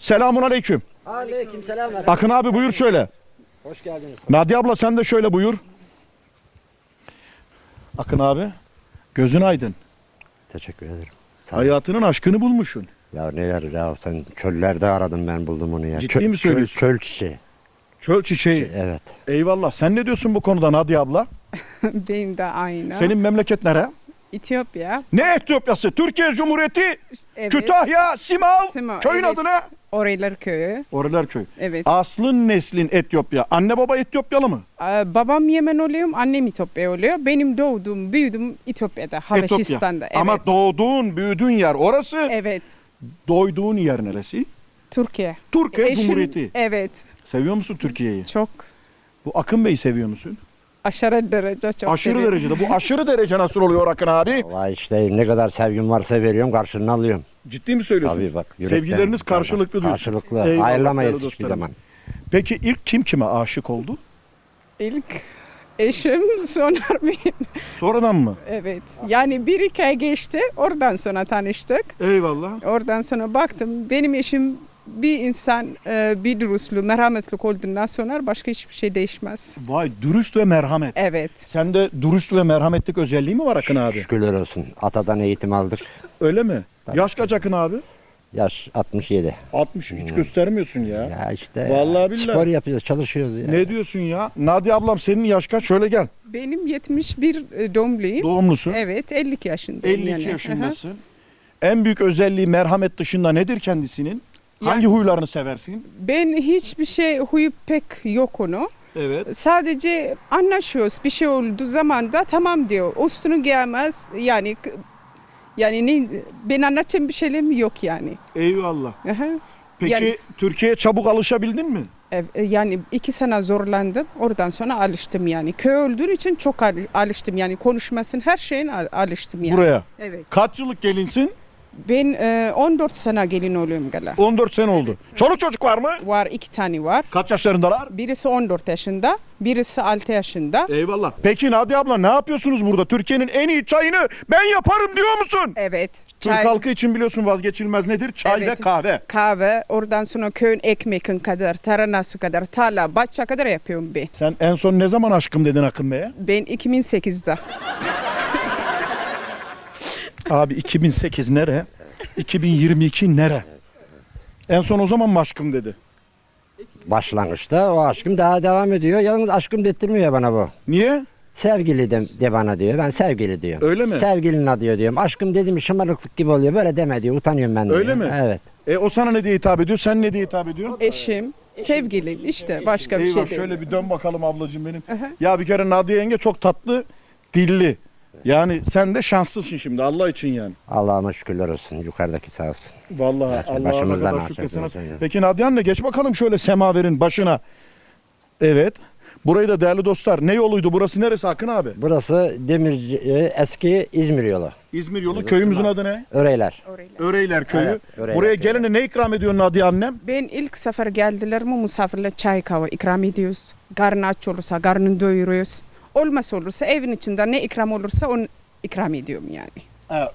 Selamun aleyküm. Aleyküm selam. Akın abi buyur şöyle. Hoş geldiniz. Nadia abla sen de şöyle buyur. Akın abi gözün aydın. Teşekkür ederim. Sağ. Hayatının aşkını bulmuşsun. Ya neler ya sen çöllerde aradım ben buldum onu ya. Ciddi mi söylüyorsun? Çöl, çöl çiçeği. Çöl çiçeği. Evet. Eyvallah. Sen ne diyorsun bu konuda Nadia abla? Benim de aynı. Senin memleket nere? Etiyopya. Ne Etiyopyası? Türkiye Cumhuriyeti, Evet. Kütahya, Simav. Simav, Köyün evet. adı ne? Oraylar köyü. Oralar köy. Evet. Aslın neslin Etiyopya. Anne baba Etiyopyalı mı? Aa, babam Yemen oluyor, annem Etiyopya oluyor. Benim doğduğum, büyüdüm Etiyopya'da, Habeşistan'da. Evet. Ama doğduğun, büyüdüğün yer orası. evet. Doyduğun yer neresi? Türkiye. Türkiye Eşim- Cumhuriyeti. Evet. Seviyor musun Türkiye'yi? Çok. Bu Akın Bey'i seviyor musun? Aşırı derece çok aşırı seviyorum. derecede. Bu aşırı derece nasıl oluyor Akın abi? Vay işte ne kadar sevgim varsa veriyorum karşılığını alıyorum. Ciddi mi söylüyorsun? Tabii bak. yürekten. Sevgileriniz karşılıklı diyorsun. Karşılıklı. Eyvallah Ayrılamayız değerli hiçbir dostlarım. zaman. Peki ilk kim kime aşık oldu? İlk eşim sonra ben. Sonradan mı? Evet. Yani bir iki ay geçti. Oradan sonra tanıştık. Eyvallah. Oradan sonra baktım benim eşim bir insan e, bir dürüstlü, merhametli olduğundan sonra başka hiçbir şey değişmez. Vay dürüst ve merhamet. Evet. Sende dürüst ve merhametlik özelliği mi var Akın abi? Şükürler olsun. Atadan eğitim aldık. Öyle mi? Tabii. Yaş kaç Akın abi? Yaş 67. 60 hiç göstermiyorsun ya. Ya işte Vallahi billahi. spor yapıyoruz, çalışıyoruz ya. Ne diyorsun ya? Nadia ablam senin yaş kaç? Şöyle gel. Benim 71 e, doğumluyum. Doğumlusun. Evet 52 yaşındayım 52 yani. Yaşındasın. En büyük özelliği merhamet dışında nedir kendisinin? Hangi huylarını seversin? Ben hiçbir şey huyu pek yok onu. Evet. Sadece anlaşıyoruz bir şey olduğu zaman da tamam diyor. Üstünü giyemez yani yani ne, ben anlatacağım bir şeylerim yok yani. Eyvallah. Aha. Peki Yani- Türkiye'ye çabuk alışabildin mi? Ev- e, Yani iki sene zorlandım. Oradan sonra alıştım yani. Köy olduğu için çok al- alıştım yani. Konuşmasın her şeyin al- alıştım yani. Buraya. Evet. Kaç yıllık gelinsin? Ben e, 14 sene gelin oluyorum gala. 14 sene oldu. Çoluk çocuk var mı? Var iki tane var. Kaç yaşlarındalar? Birisi 14 yaşında, birisi 6 yaşında. Eyvallah. Peki Nadia abla ne yapıyorsunuz burada? Türkiye'nin en iyi çayını ben yaparım diyor musun? Evet. Türk Çay, halkı için biliyorsun vazgeçilmez nedir? Çay Evet. ve kahve. kahve, oradan sonra köyün ekmekin kadar, taranası kadar, tarla, bahçe kadar yapıyorum ben. Sen en son ne zaman aşkım dedin Akın Bey'e? Ben 2008'de. Abi 2008 nere? 2022 nere? En son o zaman mı aşkım dedi? Başlangıçta o aşkım daha devam ediyor. Yalnız aşkım dettirmiyor bana bu. Niye? Sevgili de, de bana diyor. Ben sevgili diyorum. Öyle mi? Sevgilin adı diyorum. Aşkım dedim şımarıklık gibi oluyor. Böyle deme diyor. Utanıyorum ben diyor. Öyle mi? Evet. E o sana ne diye hitap ediyor? Sen ne diye hitap ediyorsun? Eşim, sevgilim işte başka bir Eyvah şey değil. şöyle bir dön bakalım ablacığım benim. Aha. Ya bir kere Nadia yenge çok tatlı, dilli. Yani sen de şanslısın şimdi Allah için yani. Allah'ıma şükürler olsun. Yukarıdaki sağ olsun. Vallahi Evet, Allah'a başımızdan kadar aşağı şükretsin. Peki Nadia anne geç bakalım şöyle semaverin başına. Evet. Burayı da değerli dostlar ne yoluydu burası neresi Akın abi? Burası Demirci, e, eski İzmir yolu. İzmir yolu köyümüzün adı ne? Öreyler. Orayla. Öreyler köyü. Evet, Öreyler Buraya köyü. gelene ne ikram ediyor Nadia annem? Ben ilk sefer geldiler mi misafirler çay kahve ikram ediyoruz. Karnı aç olursa karnını doyuruyoruz. Olmaz olursa evin içinde ne ikram olursa onu ikram ediyorum yani.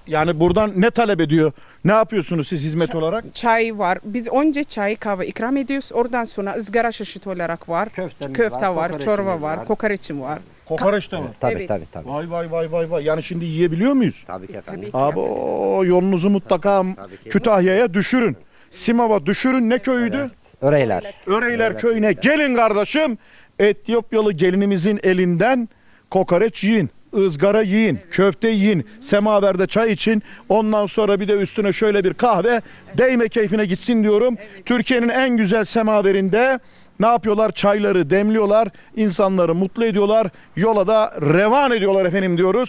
Yani buradan ne talep ediyor? Ne yapıyorsunuz siz hizmet olarak? Çay var. Biz önce çay kahve ikram ediyoruz. Oradan sonra ızgara çeşit olarak var. Köftemiz Köfte var, var, kokoreçimiz çorba var, var. kokoreçim var. Kokoreç de mi? Tabii Evet. tabii tabii. Vay vay vay vay vay. Yani şimdi yiyebiliyor muyuz? Tabii ki efendim. Abi o yolunuzu mutlaka Tabii ki. Kütahya'ya düşürün. Simav'a düşürün. Ne köyüydü? Öreyler. Öreyler köyüne gelin kardeşim. Etiyopyalı gelinimizin elinden kokoreç yiyin. ızgara yiyin, köfte yiyin, semaverde çay için. Ondan sonra bir de üstüne şöyle bir kahve. Değme keyfine gitsin diyorum. Türkiye'nin en güzel semaverinde ne yapıyorlar? Çayları demliyorlar, insanları mutlu ediyorlar, yola da revan ediyorlar efendim diyoruz.